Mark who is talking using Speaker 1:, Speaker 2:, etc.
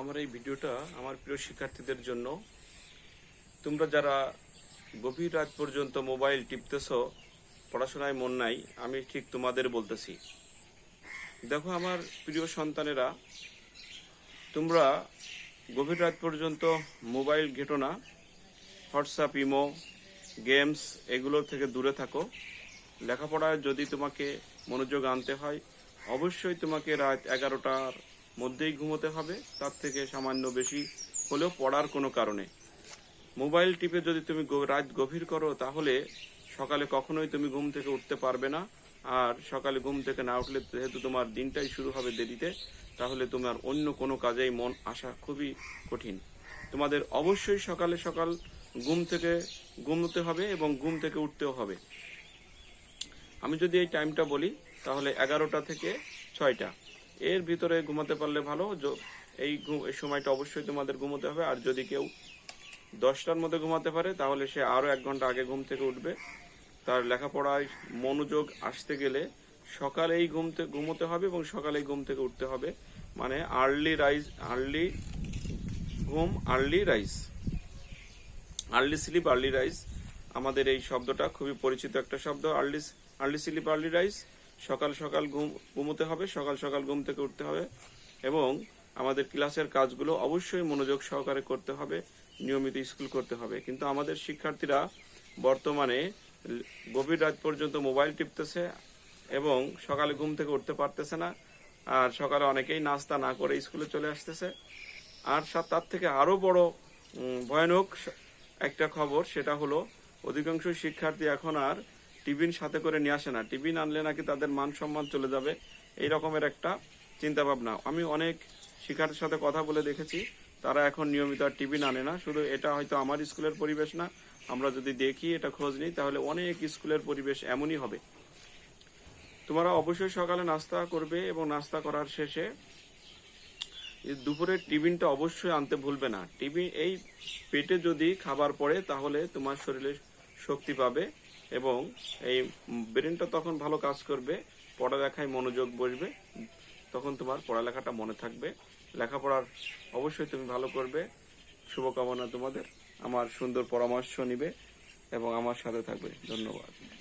Speaker 1: আমার এই ভিডিওটা আমার প্রিয় শিক্ষার্থীদের জন্য। তোমরা যারা গভীর রাত পর্যন্ত মোবাইল টিপতেছ, পড়াশোনায় মন নাই, আমি ঠিক তোমাদের বলতেছি। দেখো আমার প্রিয় সন্তানেরা, তোমরা গভীর রাত পর্যন্ত মোবাইল ঘেটো না। হোয়াটসঅ্যাপ, ইমো, গেমস এগুলোর থেকে দূরে থাকো। লেখাপড়ায় যদি তোমাকে মনোযোগ আনতে হয়, অবশ্যই তোমাকে রাত এগারোটার মধ্যেই ঘুমোতে হবে, তার থেকে সামান্য বেশি হলেও পড়ার কোনো কারণে। মোবাইল টিপে যদি তুমি রাত গভীর করো, তাহলে সকালে কখনোই তুমি ঘুম থেকে উঠতে পারবে না। আর সকালে ঘুম থেকে না উঠলে যেহেতু তোমার দিনটাই শুরু হবে দেরিতে, তাহলে তোমার অন্য কোনো কাজেই মন আসা খুবই কঠিন। তোমাদের অবশ্যই সকালে সকাল ঘুম থেকে ঘুমোতে হবে এবং ঘুম থেকে উঠতেও হবে। আমি যদি এই টাইমটা বলি, তাহলে এগারোটা থেকে ছয়টা। এর ভিতরে ঘুমাতে পারলে ভালো। এই সময়টা অবশ্যই তোমাদের ঘুমোতে হবে। আর যদি কেউ দশটার মধ্যে ঘুমাতে পারে, তাহলে সে আরও এক ঘণ্টা আগে ঘুম থেকে উঠবে। তার লেখাপড়ায় মনোযোগ আসতে গেলে সকালেই ঘুম থেকে ঘুমোতে হবে এবং সকালেই ঘুম থেকে উঠতে হবে। মানে আর্লি রাইজ আর্লি ঘুম early rise early sleep early rise আমাদের এই শব্দটা খুবই পরিচিত একটা শব্দ। Early early sleep early rise সকাল সকাল ঘুম ঘুমোতে হবে, সকাল সকাল ঘুম থেকে উঠতে হবে এবং আমাদের ক্লাসের কাজগুলো অবশ্যই মনোযোগ সহকারে করতে হবে, নিয়মিত স্কুল করতে হবে। কিন্তু আমাদের শিক্ষার্থীরা বর্তমানে গভীর রাত পর্যন্ত মোবাইল টিপতেছে এবং সকালে ঘুম থেকে উঠতে পারতেছে না, আর সকালে অনেকেই নাস্তা না করে স্কুলে চলে আসতেছে। আর তার থেকে আরও বড় ভয়ানক একটা খবর, সেটা হলো অধিকাংশ শিক্ষার্থী এখন আর টিফিন সাথে করে নিয়ে আসে না। টিফিন আনলে নাকি তাদের মান সম্মান চলে যাবে, এই রকমের একটা চিন্তা ভাবনা আমি অনেক শিক্ষার্থীর সাথে কথা বলে দেখেছি, তারা এখন নিয়মিত আর টিফিন আনে না। শুধু এটা হয়তো আমার স্কুলের পরিবেশ না, আমরা যদি দেখি এটা খোঁজ নিই, তাহলে অনেক স্কুলের পরিবেশ এমনই হবে। তোমরা অবশ্যই সকালে নাস্তা করবে এবং নাস্তা করার শেষে দুপুরের টিফিনটা অবশ্যই আনতে ভুলবে না। টিফিন, এই পেটে যদি খাবার পড়ে, তাহলে তোমার শরীরে শক্তি পাবে। এবং এই ব্রেনটা তখন ভালো কাজ করবে, পড়ালেখায় মনোযোগ বসবে, তখন তোমার পড়ালেখাটা মনে থাকবে। লেখাপড়ার অবশ্যই তুমি ভালো করবে। শুভকামনা তোমাদের। আমার সুন্দর পরামর্শ নিবে এবং আমার সাথে থাকবে। ধন্যবাদ।